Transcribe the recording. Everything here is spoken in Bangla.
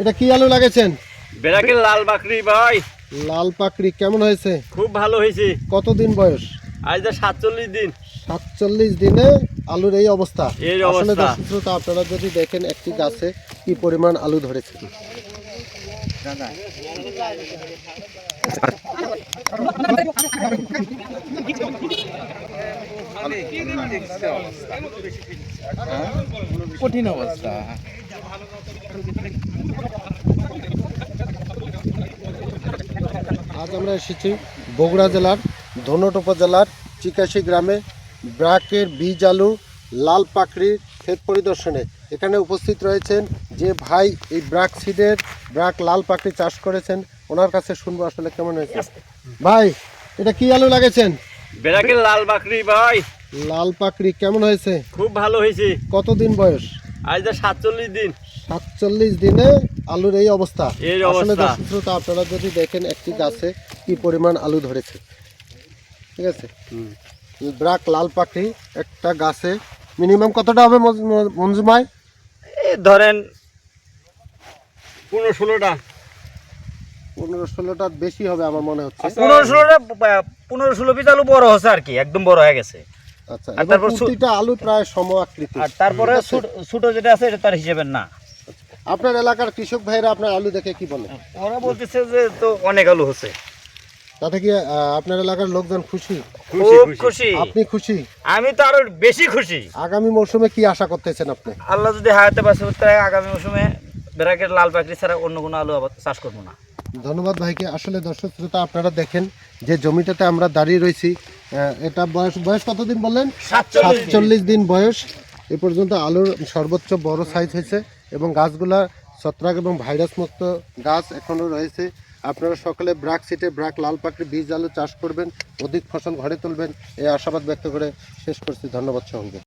এটা কি আলু লাগাইছেন? বেড়াকে লাল বাকরি ভাই। লাল পাকড়ি কেমন হয়েছে? খুব ভালো হয়েছে। কতদিন বয়স? আজ তো সাতচল্লিশ দিন। সাতচল্লিশ দিনে আলুর এই অবস্থা। এই আসলে অবস্থা। দর্শক শ্রোতা, আপনারা যদি দেখেন একটি গাছে কি পরিমাণ আলু ধরেছে। কঠিন অবস্থা। আজ আমরা এসেছি বগুড়া জেলার ধনট উপজেলার চিকাশি গ্রামে ব্রাকের বীজ আলু লাল পাকড়ির ক্ষেত পরিদর্শনে। এখানে উপস্থিত রয়েছেন যে ভাই এই ব্রাক সিডের ব্রাক লাল পাকড়ি চাষ করেছেন ওনার কাছে শুনব আসলে কেমন হয়েছে। ভাই এটা কি আলু লাগাইছেন? বেড়াকে লাল বাকরি ভাই। লাল পাকড়ি কেমন হয়েছে? খুব ভালো হয়েছে। কতদিন বয়স? আজ সাতচল্লিশ দিন। সাতচল্লিশ দিনে আলুর এই অবস্থা। আসলে দর্শক শ্রোতা, আপনারা যদি দেখেন একটি গাছে কি পরিমাণ আলু ধরেছে। ঠিক আছে? ব্রাক লাল পাখি একটা গাছে মিনিমাম কতটা হবে মঞ্জুমায় ধরেন পনেরো ষোলোটা। পনেরো ষোলোটার বেশি হবে আমার মনে হচ্ছে। পনেরো ষোলোটা পনেরো ষোলো পিস আলু বড় হচ্ছে আর কি একদম বড় হয়ে গেছে। আচ্ছা আর তারপর আলু প্রায় সম আকৃতি আর তারপরে ছোট- ছোট যেটা আছে এটা তার হিসেবের না। আপনার এলাকার কৃষক ভাইরা আপনার আলু দেখে কি বলে? ওরা বলতেছে যে তো অনেক আলু হচ্ছে। তাতে কি আপনার এলাকার লোকজন খুশি? খুশি খুব খুশি খুশি। আপনি খুশি? আমি তো আরও বেশি খুশি। আগামী মৌসুমে কি আশা করতেছেন আপনি? আল্লাহ যদি হায়াতে আগামী মৌসুমে লাল পাখি ছাড়া অন্য কোনো আলু আবার চাষ করব না। ধন্যবাদ ভাইকে। আসলে দর্শক শ্রোতা আপনারা দেখেন যে জমিটাতে আমরা দাঁড়িয়ে রয়েছি আহ, এটা বয়স বয়স কতদিন বললেন? সাতচল্লিশ দিন। বয়স। এ পর্যন্ত আলুর সর্বোচ্চ বড় সাইজ হয়েছে। এবং গাছগুলা ছত্রাক এবং ভাইরাস মুক্ত গাছ এখনও রয়েছে। আপনারা সকলে ব্রাক সিটে, ব্রাক লাল পাখির বীজ আলু চাষ করবেন, অধিক ফসল ঘরে তুলবেন, এই আশাবাদ ব্যক্ত করে শেষ করছি। ধন্যবাদ সঙ্গে